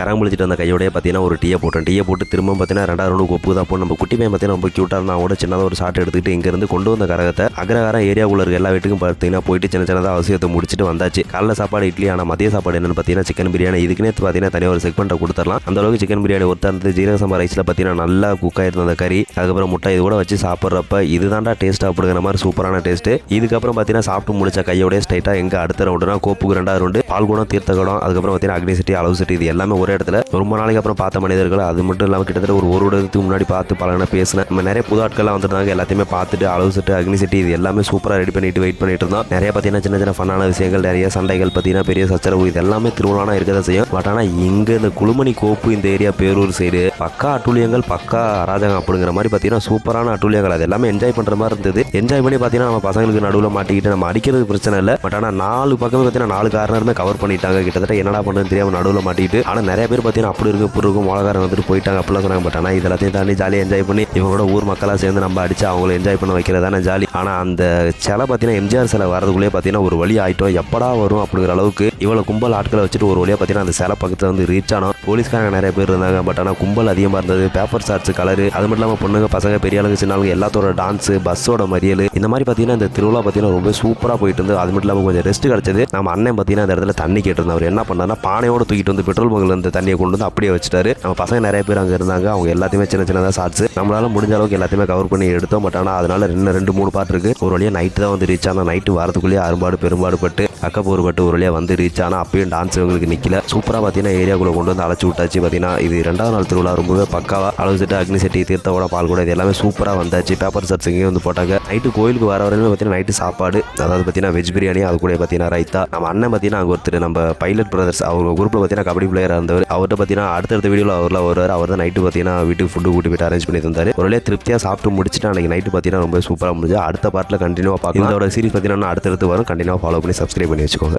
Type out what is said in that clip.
கரம் வந்த கையோடய பார்த்தீங்கன்னா ஒரு டீயை போட்டோம் டீயை போட்டு திரும்ப பார்த்தீங்கன்னா ரெண்டாவது ரவுண்டு கொப்பு தான் போட்டு நம்ம குட்டி பையன் பார்த்தீங்கன்னா ரொம்ப க்யூட்டாக இருந்தால் கூட சின்னதாக ஒரு ஷாட் எடுத்துக்கிட்டு இங்கேருந்து கொண்டு வந்த கரகத்தை அக்ரகாரம் ஏரியாவுக்குள்ள இருக்க எல்லா வீட்டுக்கும் பார்த்தீங்கன்னா போயிட்டு சின்ன சின்னதாக அவசியத்தை முடிச்சுட்டு வந்தாச்சு. காலைல சாப்பாடு இட்லி ஆனால் மதிய சாப்பாடு என்னென்னு பார்த்தீங்கன்னா சிக்கன் பிரியாணி. இதுக்குன்னே பார்த்தீங்கன்னா தனியாக ஒரு செக்மெண்ட்டை கொடுத்துடலாம். அந்த அளவுக்கு சிக்கன் பிரியாணி ஒருத்தர் இருந்து ஜீரக சம்பா ரைஸில் பார்த்தீங்கன்னா நல்லா குக் ஆயிருந்த அந்த கறி. அதுக்கப்புறம் முட்டை இது கூட வச்சு சாப்பிட்றப்ப இதுதான்டா டேஸ்ட் அப்படிங்கிற மாதிரி சூப்பரான டேஸ்ட் இதுக்கப்புறம் பார்த்தீங்கன்னா சாப்பிட்டு முடிச்ச கையோடய ஸ்ட்ரைட்டாக எங்கே அடுத்த ரவுண்டுனா கோப்புக்கு ரெண்டாவது ரவுண்டு பால்குடம் தீர்த்தகுடம் அதுக்கப்புறம் பார்த்தீங்கன்னா அக்னி சிட்டி அளவு சிட்டி இது எல்லாமே ஒரு இடத்துல. ரொம்ப நாளைக்கு அப்புறம் பார்த்த மனிதர்கள் அது மட்டும் இல்லாமல் கிட்டத்தட்ட ஒரு ஒரு வருடத்துக்கு முன்னாடி பார்த்து பழகின பேசினேன் நம்ம நிறைய புது ஆட்கள்லாம் வந்துருந்தாங்க. எல்லாத்தையுமே பார்த்துட்டு அளவு செட்டு அக்னி செட்டு இது எல்லாமே சூப்பராக ரெடி பண்ணிட்டு வெயிட் பண்ணிட்டு இருந்தோம். நிறைய பார்த்தீங்கன்னா சின்ன சின்ன ஃபன்னான விஷயங்கள் நிறைய சண்டைகள் பார்த்தீங்கன்னா பெரிய சச்சரவு இது எல்லாமே திருவிழானா இருக்க செய்யும். பட் ஆனால் இங்கே இந்த குழுமணி கோப்பு இந்த ஏரியா பேரூர் சைடு பக்கா அட்டூழியங்கள் பக்கா அராஜகம் அப்படிங்கிற மாதிரி பார்த்தீங்கன்னா சூப்பரான அட்டூழியங்கள். அது எல்லாமே என்ஜாய் பண்ணுற மாதிரி இருந்தது. என்ஜாய் பண்ணி பார்த்தீங்கன்னா நம்ம பசங்களுக்கு நடுவில் மாட்டிக்கிட்டு நம்ம அடிக்கிறது பிரச்சனை இல்லை. பட் ஆனால் நாலு பக்கமே பார்த்தீங்கன்னா நாலு காரணமே கவர் பண்ணிட்டாங்க. கிட்டத்தட்ட என்னடா பண்ணுறதுன்னு தெரியாமல் நடுவில் மாட்டிக்கிட்டு. ஆனால் நிறைய நிறைய பேர் பார்த்தீங்கன்னா அப்படி இருக்கும் இப்படி இருக்கும் மொளகாரம் வந்துட்டு போயிட்டாங்க அப்படிலாம் சொன்னாங்க. பட் ஆனால் இது எல்லாத்தையும் தாண்டி ஜாலியாக என்ஜாய் பண்ணி இவங்களோட ஊர் மக்களாக சேர்ந்து நம்ம அடிச்சு அவங்கள என்ஜாய் பண்ண வைக்கிறதான ஜாலி ஆனால் அந்த சிலை பார்த்தீங்கன்னா எம்ஜிஆர் சிலை வரதுக்குள்ளே பார்த்தீங்கன்னா ஒரு வழி ஆகிட்டோம் எப்படா வரும் அப்படிங்கிற அளவுக்கு இவ்வளோ கும்பல் ஆட்களை வச்சுட்டு ஒரு வழியாக பார்த்தீங்கன்னா அந்த சிலை பக்கத்தில் வந்து ரீச் ஆனோம். போலீஸ்காரங்க நிறைய பேர் இருந்தாங்க. பட் ஆனால் கும்பல் அதிகமாக இருந்தது. பேப்பர் ஷார்ட்ஸ் கலரு அது மட்டும் இல்லாமல் பொண்ணுங்க பசங்க பெரிய ஆளுங்க சின்ன ஆளுங்க எல்லாத்தோட டான்ஸு பஸ்ஸோட மறியல். இந்த மாதிரி பார்த்தீங்கன்னா இந்த திருவிழா பார்த்தீங்கன்னா ரொம்ப சூப்பராக போயிட்டு இருந்து அது மட்டும் இல்லாமல் கொஞ்சம் ரெஸ்ட் கிடச்சது. நம்ம அண்ணன் பார்த்தீங்கன்னா அந்த இடத்துல தண்ணி கேட்டிருந்தேன் அவர் என்ன பண்ணார்னா பானையோட தூக்கிட்டு வந்து பெட்ரோல் பங்கில் அந்த தண்ணியை கொண்டு வந்து அப்படியே வச்சுட்டாரு. நம்ம பசங்க நிறைய பேர் அங்கே இருந்தாங்க. அவங்க எல்லாத்தையுமே சின்ன சின்னதாக ஷார்ட்ஸ் நம்மளால முடிஞ்ச அளவுக்கு எல்லாத்தையுமே கவர் பண்ணி எடுத்தோம். பட் ஆனால் அதனால ரெண்டு ரெண்டு மூணு பாட்டு இருக்கு. ஒரு வழியாக நைட்டு தான் வந்து ரீச் ஆனால் நைட்டு வாரத்துக்குள்ளேயே அரும்பாடு பெரும்பாடு பட்டு அக்கப்போர் பட்டு ஒரு வழியாக வந்து ரீச் ஆனால் அப்பயும் டான்ஸ் இவங்களுக்கு நிற்கல சூப்பராக பார்த்தீங்கன்னா ஏரியாக்குள்ளே கொண்டு வந்து அழைச்சி விட்டாச்சு. பார்த்தீங்கன்னா இது ரெண்டாவது நாள் திருவிழா. ரொம்பவே பக்காவாக அளவு செட்டு அக்னி செட்டி தீர்த்தோட பால் கூட இது எல்லாமே சூப்பராக வந்தாச்சு. பேப்பர் ஷர்ட்ஸ் இங்கேயும் வந்து போட்டாங்க. நைட்டு கோயிலுக்கு வர வரையிலுமே பார்த்தீங்கன்னா நைட்டு சாப்பாடு. அதாவது பார்த்தீங்கன்னா வெஜ் பிரியாணி அது கூட பார்த்தீங்கன்னா ரைத்தா நம்ம அண்ணன் பார்த்தீங்கன்னா அங்கே ஒருத்தர் நம்ம பைலட் பிரதர்ஸ் அவர் குரூப்பில் பார்த்தீங்கன்னா கபடி பிளேயராக வந்தவர். அவர்கிட்ட பார்த்தீங்கன்னா அடுத்தடுத்த வீடியோவில் அவரில் வருவார். அவர் தான் நைட்டு பார்த்தீங்கன்னா வீட்டுக்கு ஃபுட்டு கூட்டி போயிட்டு அரேஞ்ச் பண்ணி தந்தார். ஒரு வழியாக திருப்தியாக சாப்பிட்டு முடிச்சுட்டு அன்றைக்கி நைட்டு பார்த்தீங்கன்னா ரொம்ப சூப்பராக முடிஞ்சு அடுத்த பார்ட்டில் கண்டினியூவாக பார்க்கலாம். இதோட சீரிஸ் பார்த்தீங்கன்னா அடுத்தடுத்து வரும். கண்டினியூவாக ஃபாலோ பண்ணி சப்ஸ்கிரைப் பண்ணி வச்சுக்கோங்க.